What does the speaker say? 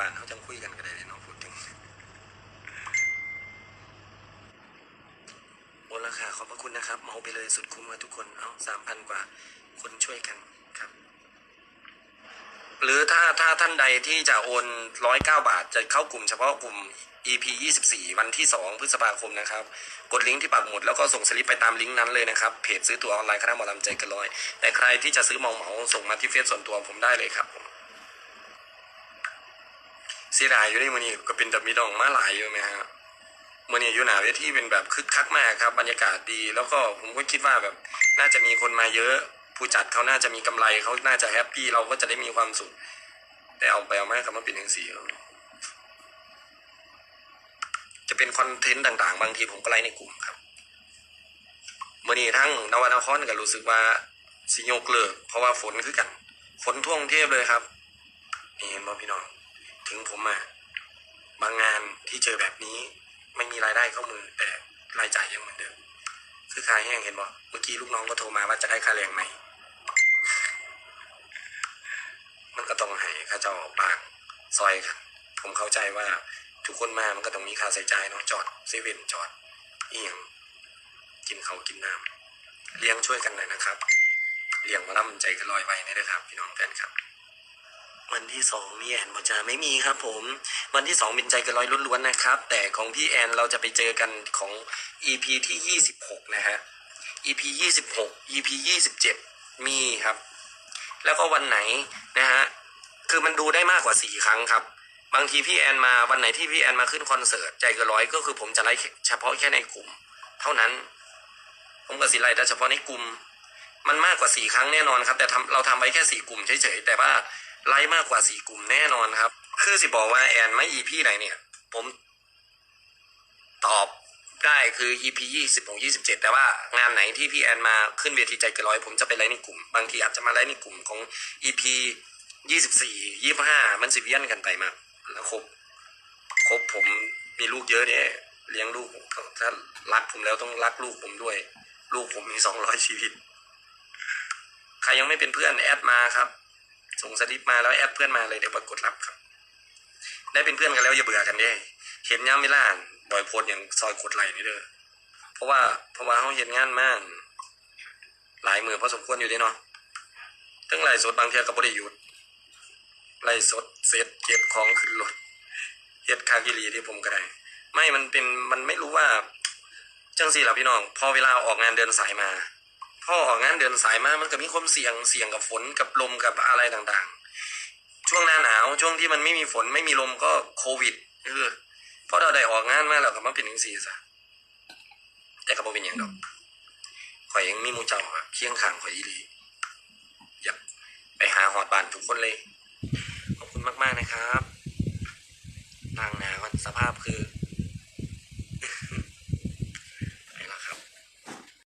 บ้านเขาจังคุยกันก็ได้เลยเนาะพูดถึงโอนราคาขอบพระคุณนะครับเมาไปเลยสุดคุ้มกับทุกคนเอาสามพันกว่าคนช่วยกันครับ หรือถ้าถ้าท่านใดที่จะโอนร้อยเก้าบาท จะเข้ากลุ่มเฉพาะกลุ่ม EP 24 วันที่ 2 พฤษภาคมนะครับ กดลิงก์ที่ปักหมุดแล้วก็ส่งสลิปไปตามลิงก์นั้นเลยนะครับ เพจซื้อตั๋วออนไลน์คณะหมอลำใจกันลอย แต่ใครที่จะซื้อเหมาเหมาๆส่งมาที่เฟซส่วนตัวผมได้เลยครับผม สียดายอยู่ในมือนี้ก็เป็นแต่มีดองมาหลายอยู่ไหมฮะมือนี้อยู่หนาเวทีเป็นแบบคึกคักมากครับ บรรยากาศดี แล้วก็ผมก็คิดว่าแบบน่าจะมีคนมาเยอะ ผู้จัดเขาน่าจะมีกำไรเขาน่าจะแฮปปี้เราก็จะได้มีความสุข แต่เอาไปเอามาครับมันเป็นอย่งสี่จะเป็นคอนเทนต์ต่าง ๆ บางทีผมก็ไลฟ์ในกลุ่มครับมื่อนี้ทั้งนวนาครก็รู้สึกว่าสิโยกเลิกเพราะว่าฝนคือกัน ฝนท่วงเทพเลยครับ นี่เห็นบ่พี่น้อง ถึงผมมาบางงานที่เจอแบบนี้ ไม่มีรายได้เข้ามือแต่รายจ่ายยังเหมือนเดิม คือค่าแห้งเห็นบ่เมื่อกี้ลูกน้องก็โทรมาว่าจะได้ค่าแรงไหมมันก็ต้องให้ค่าเจ้าบางซอยกันผมเข้าใจว่าทุกคนมามันก็ต้องมีค่าใช้จ่ายเนาะจอดเซเว่นจอดเอียงกินเขากินน้ำเลี้ยงช่วยกันหน่อยนะครับ เลี้ยงมาล่ำใจกันลอยไว้นี่นะครับ พี่น้องแฟนครับ วันที่สองมีแอนบอจาไม่มีครับ ผม วันที่สองเป็นใจกันลอยล้วนๆนะครับ แต่ของพี่แอนเราจะไปเจอกันของ EP ที่ยี่สิบหกนะฮะ EP ยี่สิบหก EP ยี่สิบเจ็ดมีครับ แล้วก็วันไหนนะฮะคือมันดูได้มากกว่าสี่ครั้งครับ บางทีพี่แอนมาวันไหนที่พี่แอนมาขึ้นคอนเสิร์ตใจกินร้อยก็คือผมจะไลฟ์เฉพาะแค่ในกลุ่ม เท่านั้น ผมก็สิไลฟ์แต่เฉพาะในกลุ่ม มันมากกว่าสี่ครั้งแน่นอนครับ แต่ทำเราทำไว้แค่สี่กลุ่มเฉยๆแต่ว่า ไลฟ์มากกว่าสี่กลุ่มแน่นอนครับ คือสิบอกว่าแอนไม่ EP ไหนเนี่ย ผมตอบได้คือ EP ยี่สิบหกยี่สิบเจ็ดแต่ว่างานไหนที่พี่แอนมาขึ้นเวทีใจเกินร้อยผมจะไปไลฟ์ในกลุ่ม บางทีอาจจะมาไลฟ์ในกลุ่มของ EP ยี่สิบสี่ยี่ห้ามันสิเวียนกันไปมาแล้วครบครบผมมีลูกเยอะเนี่ยเลี้ยงลูกถ้ารักผมแล้วต้องรักลูกผมด้วย ลูกผมมีสองร้อยชีวิต ใครยังไม่เป็นเพื่อนแอดมาครับ ส่งสลิปมาแล้วแอดเพื่อนมาเลยเดี๋ยวปรากฏรับครับ ได้เป็นเพื่อนกันแล้วอย่าเบื่อกันเด้เห็นย่ามไม่ล่านบ่อยโพสต์อย่างซอยกดไหลนี่เด้อเพราะว่าเพราะว่าเขาเห็นงานมาก หลายมือพอสมควรอยู่ด้เนาะทั้งไหลสดบางเทีก็บ่ได้หยุดไล่สดเสร็จเก็บของขึ้นรถเฮ็ดคากิรีที่ผมก็ได้ ไม่มันเป็นมันไม่รู้ว่าจังสี่หล่ะพี่น้อง พอเวลาออกงานเดินสายมา พอออกงานเดินสายมามันก็มีความเสี่ยงเสี่ยงกับฝนกับลมกับอะไรต่างๆ ช่วงหน้าหนาวช่วงที่มันไม่มีฝนไม่มีลมก็โควิดเออเพราะเราได้ออกงานมาแล้วก็มาเป็นอย่างสี่ซะแต่ก็บ่เป็นอย่างดอกข่อยยังมีมูเจ้าอะเคียงข้างข่อยอีหลีอยากไปหาหอดบานทุกคนเลย ขอบคุณมาก ๆ นะครับทางหนาวันสภาพคือ